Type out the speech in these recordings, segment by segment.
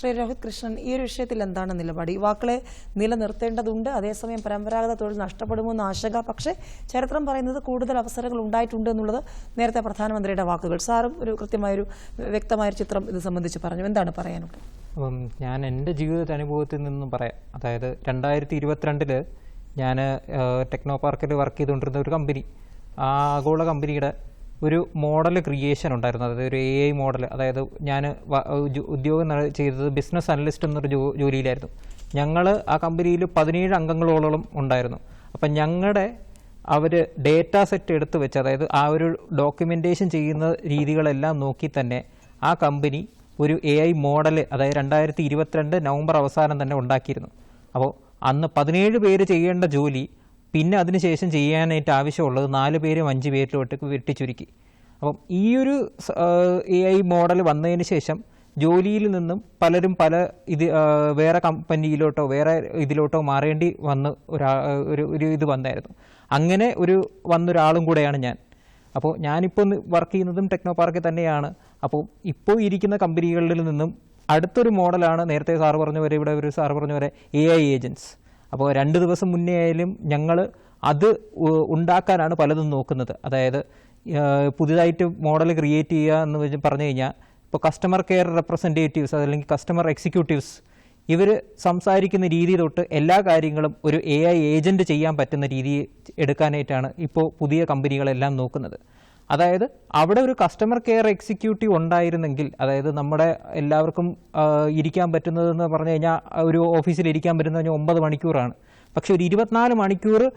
ശ്രീ രോഹിത് കൃഷ്ണൻ ഈ ഒരു വിഷയത്തിൽ എന്താണ് നിലപാട്? യുവാക്കളെ നിലനിർത്തേണ്ടതുണ്ട് അതേസമയം പരമ്പരാഗത തൊഴിൽ നഷ്ടപ്പെടുമോ എന്ന ആശങ്ക. പക്ഷേ ചരിത്രം പറയുന്നത് കൂടുതൽ അവസരങ്ങൾ ഉണ്ടായിട്ടുണ്ട് എന്നുള്ളത് നേരത്തെ പ്രധാനമന്ത്രിയുടെ വാക്കുകൾ. സാറും ഒരു കൃത്യമായൊരു വ്യക്തമായൊരു ചിത്രം ഇത് സംബന്ധിച്ച് പറഞ്ഞു. എന്താണ് പറയാനുള്ളത്? അപ്പം ഞാൻ എന്റെ ജീവിതത്തെ അനുഭവത്തിൽ നിന്നും പറയാം. അതായത് രണ്ടായിരത്തി ഇരുപത്തിരണ്ടിൽ ഞാൻ ടെക്നോ പാർക്കിൽ വർക്ക് ചെയ്തുകൊണ്ടിരുന്ന ഒരു കമ്പനി ആ ആഗോള കമ്പനിയുടെ ഒരു മോഡൽ ക്രിയേഷൻ ഉണ്ടായിരുന്നു. അതായത് ഒരു എ ഐ മോഡൽ അതായത് ഞാൻ ഉദ്യോഗം ചെയ്തത് ബിസിനസ് അനലിസ്റ്റ് എന്നൊരു ജോലിയിലായിരുന്നു. ഞങ്ങൾ ആ കമ്പനിയിൽ പതിനേഴ് അംഗങ്ങളോളം ഉണ്ടായിരുന്നു. അപ്പം ഞങ്ങളുടെ അവർ ഡേറ്റ സെറ്റ് എടുത്ത് വെച്ച് അതായത് ആ ഒരു ഡോക്യുമെന്റേഷൻ ചെയ്യുന്ന രീതികളെല്ലാം നോക്കി തന്നെ ആ കമ്പനി ഒരു എ ഐ മോഡൽ അതായത് രണ്ടായിരത്തി ഇരുപത്തിരണ്ട് നവംബർ അവസാനം തന്നെ ഉണ്ടാക്കിയിരുന്നു. അപ്പോൾ അന്ന് പതിനേഴ് പേര് ചെയ്യേണ്ട ജോലി പിന്നെ അതിനുശേഷം ചെയ്യാനായിട്ട് ആവശ്യമുള്ളത് നാല് പേരും അഞ്ച് പേരിലോട്ട് വെട്ടിച്ചുരുക്കി. അപ്പം ഈ ഒരു എ ഐ മോഡൽ വന്നതിന് ശേഷം ജോലിയിൽ നിന്നും പലരും പല ഇത് വേറെ കമ്പനിയിലോട്ടോ വേറെ ഇതിലോട്ടോ മാറേണ്ടി വന്ന് ഒരാ ഒരു ഒരു ഇത് വന്നായിരുന്നു. അങ്ങനെ ഒരു വന്നൊരാളും കൂടെയാണ് ഞാൻ. അപ്പോൾ ഞാനിപ്പോൾ വർക്ക് ചെയ്യുന്നതും ടെക്നോ പാർക്കിൽ തന്നെയാണ്. അപ്പോൾ ഇപ്പോൾ ഇരിക്കുന്ന കമ്പനികളിൽ നിന്നും അടുത്തൊരു മോഡലാണ് നേരത്തെ സാറ് പറഞ്ഞ വരെ ഇവിടെ ഒരു സാറ് പറഞ്ഞ വരെ എ ഐ ഏജൻസ് അപ്പോൾ രണ്ട് ദിവസം മുന്നേ ആയാലും ഞങ്ങൾ അത് ഉണ്ടാക്കാനാണ് പലതും നോക്കുന്നത്. അതായത് പുതിയതായിട്ട് മോഡൽ ക്രിയേറ്റ് ചെയ്യുക എന്ന് പറഞ്ഞു കഴിഞ്ഞാൽ ഇപ്പോൾ കസ്റ്റമർ കെയർ റെപ്രസെന്റേറ്റീവ്സ് അതല്ലെങ്കിൽ കസ്റ്റമർ എക്സിക്യൂട്ടീവ്സ് ഇവർ സംസാരിക്കുന്ന രീതി തൊട്ട് എല്ലാ കാര്യങ്ങളും ഒരു എ ഐ ഏജന്റ് ചെയ്യാൻ പറ്റുന്ന രീതി എടുക്കാനായിട്ടാണ് ഇപ്പോൾ പുതിയ കമ്പനികളെല്ലാം നോക്കുന്നത്. അതായത് അവിടെ ഒരു കസ്റ്റമർ കെയർ എക്സിക്യൂട്ടീവ് ഉണ്ടായിരുന്നെങ്കിൽ അതായത് നമ്മുടെ എല്ലാവർക്കും ഇരിക്കാൻ പറ്റുന്നതെന്ന് പറഞ്ഞു കഴിഞ്ഞാൽ ഒരു ഓഫീസിൽ ഇരിക്കാൻ പറ്റുന്നത് ഒമ്പത് മണിക്കൂറാണ്. പക്ഷേ ഒരു ഇരുപത്തിനാല് മണിക്കൂർ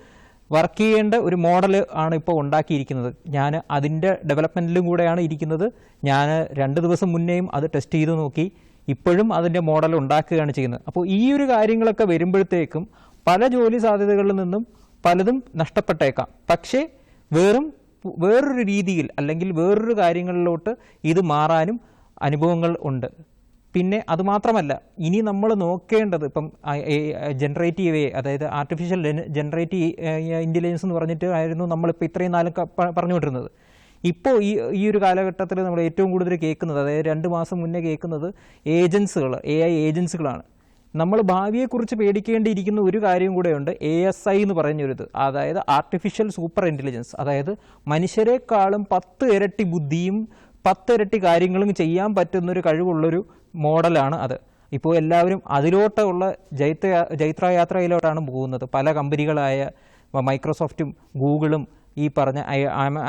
വർക്ക് ചെയ്യേണ്ട ഒരു മോഡൽ ആണ് ഇപ്പോൾ ഉണ്ടാക്കിയിരിക്കുന്നത്. ഞാൻ അതിന്റെ ഡെവലപ്മെന്റിലും കൂടെയാണ് ഇരിക്കുന്നത്. ഞാൻ രണ്ട് ദിവസം മുന്നേയും അത് ടെസ്റ്റ് ചെയ്ത് നോക്കി. ഇപ്പോഴും അതിന്റെ മോഡൽ ഉണ്ടാക്കുകയാണ് ചെയ്യുന്നത്. അപ്പോൾ ഈ ഒരു കാര്യങ്ങളൊക്കെ വരുമ്പോഴത്തേക്കും പല ജോലി സാധ്യതകളിൽ നിന്നും പലതും നഷ്ടപ്പെട്ടേക്കാം. പക്ഷേ വേറും വേറൊരു രീതിയിൽ അല്ലെങ്കിൽ വേറൊരു കാര്യങ്ങളിലോട്ട് ഇത് മാറാനും അനുഭവങ്ങൾ ഉണ്ട്. പിന്നെ അതുമാത്രമല്ല ഇനി നമ്മൾ നോക്കേണ്ടത് ഇപ്പം ജനറേറ്റീവ് അതായത് ആർട്ടിഫിഷ്യൽ ജനറേറ്റീവ് ഇന്റലിജൻസ് എന്ന് പറഞ്ഞിട്ട് ആയിരുന്നു നമ്മളിപ്പോൾ ഇത്രയും പ- പറഞ്ഞുകൊണ്ടിരുന്നത്. ഇപ്പോൾ ഈ ഈ ഒരു കാലഘട്ടത്തിൽ നമ്മൾ ഏറ്റവും കൂടുതൽ കേൾക്കുന്നത് അതായത് രണ്ട് മാസം മുന്നേ കേൾക്കുന്നത് ഏജൻസുകൾ എ ഐ ഏജൻസുകളാണ് നമ്മൾ ഭാവിയെക്കുറിച്ച് പേടിക്കേണ്ടിയിരിക്കുന്ന ഒരു കാര്യം കൂടെയുണ്ട് എ എസ് ഐ എന്ന് പറഞ്ഞൊരിത്. അതായത് ആർട്ടിഫിഷ്യൽ സൂപ്പർ ഇന്റലിജൻസ് അതായത് മനുഷ്യരെക്കാളും പത്ത് ഇരട്ടി ബുദ്ധിയും പത്ത് ഇരട്ടി കാര്യങ്ങളും ചെയ്യാൻ പറ്റുന്നൊരു കഴിവുള്ളൊരു മോഡലാണ് അത്. ഇപ്പോൾ എല്ലാവരും അതിലോട്ടുള്ള ജൈത്ര ജൈത്രയാത്രയിലോട്ടാണ് പോകുന്നത്. പല കമ്പനികളായ മൈക്രോസോഫ്റ്റും ഗൂഗിളും ഈ പറഞ്ഞ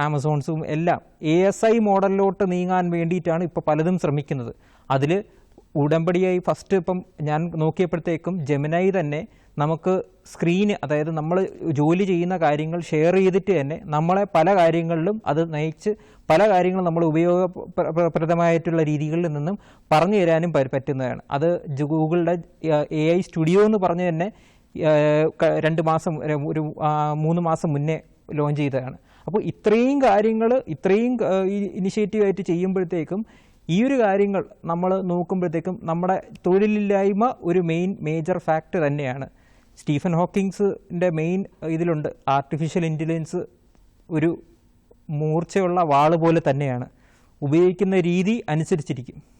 ആമസോൺസും എല്ലാം എ എസ് ഐ മോഡലിലോട്ട് നീങ്ങാൻ വേണ്ടിയിട്ടാണ് ഇപ്പോൾ പലതും ശ്രമിക്കുന്നത്. അതിൽ ഉടമ്പടിയായി ഫസ്റ്റ് ഇപ്പം ഞാൻ നോക്കിയപ്പോഴത്തേക്കും ജമിനായി തന്നെ നമുക്ക് സ്ക്രീന് അതായത് നമ്മൾ ജോലി ചെയ്യുന്ന കാര്യങ്ങൾ ഷെയർ ചെയ്തിട്ട് തന്നെ നമ്മളെ പല കാര്യങ്ങളിലും അത് നയിച്ച് പല കാര്യങ്ങളും നമ്മൾ ഉപയോഗപ്രദമായിട്ടുള്ള രീതികളിൽ നിന്നും പറഞ്ഞു തരാനും പറ്റുന്നതാണ്. അത് ഗൂഗിളുടെ എ ഐ സ്റ്റുഡിയോ എന്ന് പറഞ്ഞു തന്നെ രണ്ട് മാസം ഒരു മൂന്ന് മാസം മുന്നേ ലോഞ്ച് ചെയ്തതാണ്. അപ്പോൾ ഇത്രയും കാര്യങ്ങൾ ഇത്രയും ഇനിഷ്യേറ്റീവായിട്ട് ചെയ്യുമ്പോഴത്തേക്കും ഈ ഒരു കാര്യങ്ങൾ നമ്മൾ നോക്കുമ്പോഴത്തേക്കും നമ്മുടെ തൊഴിലില്ലായ്മ ഒരു മെയിൻ മേജർ ഫാക്ടർ തന്നെയാണ്. സ്റ്റീഫൻ ഹോക്കിങ്സിന്റെ മെയിൻ ഇതിലുണ്ട്. ആർട്ടിഫിഷ്യൽ ഇന്റലിജൻസ് ഒരു മൂർച്ചയുള്ള വാൾ പോലെ തന്നെയാണ്. ഉപയോഗിക്കുന്ന രീതി അനുസരിച്ചിരിക്കും.